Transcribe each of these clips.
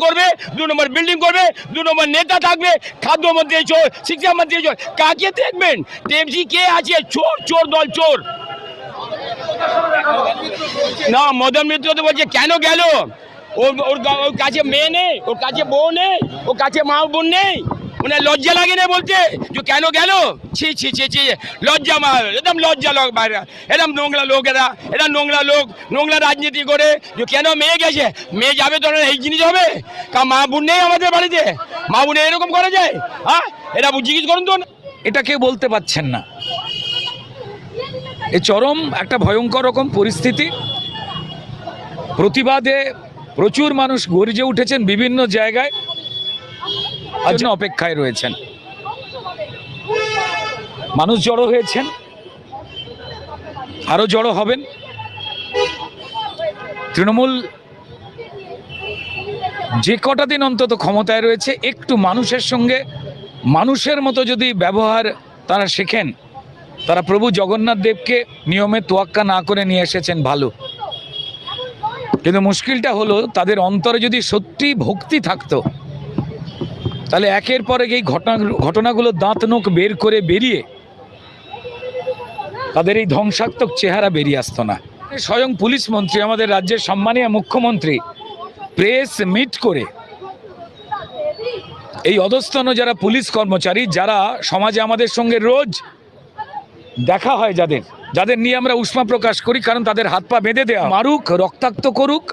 করবে, দু নম্বর বিল্ডিং করবে, দু নম্বর নেতা থাকবে খাদ্যমন্ত্রী চোর শিক্ষামন্ত্রী চোর। কাকে দেখবেন? টেমসি কে আছে? চোর চোর দল, চোর। না, মদন মিত্র তো বলছে, কেন গেল? ওর ওর কাছে মেয়ে নেই, ওর কাছে বউ নেই, ওর কাছে মা বোন নেই। মানে লজ্জা লাগে না বলতে যে কেন গেল ছি ছি ছি ছি লজ্জা মার একদম লজ্জা লোক বাইরে এরকম নোংরা লোক এরা এরা নোংরা লোক নোংরা রাজনীতি করে যে কেন মেয়ে গেছে মেয়ে যাবে তো এই জিনিস হবে কা মা বোন নেই আমাদের বাড়িতে মা বোন এরকম করা যায় হ্যাঁ এটা জিজ্ঞেস করুন তো এটা কেউ বলতে পারছেন না? এ চরম একটা ভয়ঙ্কর রকম পরিস্থিতি। প্রতিবাদে প্রচুর মানুষ গর্জে উঠেছেন বিভিন্ন জায়গায়। আজ অপেক্ষায় রয়েছেন। মানুষ জড়ো হয়েছেন, আরও জড়ো হবেন। তৃণমূল যে কটা দিন অন্তত ক্ষমতায় রয়েছে, একটু মানুষের সঙ্গে, মানুষের মতো যদি ব্যবহার তারা শেখেন, তারা প্রভু জগন্নাথ দেবকে নিয়মে তোয়াক্কা না করে নিয়ে এসেছেন ভালো। কিন্তু মুশকিলটা হলো, তাদের অন্তরে যদি সত্যি ভক্তি থাকতো তাহলে একের পর এই ঘটনা ঘটনাগুলো দাঁত নোখ বের করে বেরিয়ে তাদের এই ধ্বংসাত্মক চেহারা বেরিয়ে আসতো না। স্বয়ং পুলিশ মন্ত্রী, আমাদের রাজ্যের সম্মানীয় মুখ্যমন্ত্রী প্রেস মিট করে এই অধস্তন যারা পুলিশ কর্মচারী, যারা সমাজে আমাদের সঙ্গে রোজ দেখা হয় যাদের যাদের নিয়ে আমরা উষ্মা প্রকাশ করি, কারণ তাদের হাত পা বেঁধে দেওয়া মারুক, রক্তাক্ত করুক।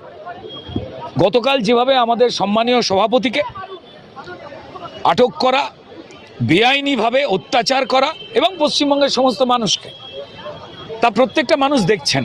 গতকাল যেভাবে আমাদের সম্মানীয় সভাপতিকে আটক করা বেআইনিভাবে অত্যাচার করা এবং পশ্চিমবঙ্গের সমস্ত মানুষকে। তা প্রত্যেকটা মানুষ দেখছেন।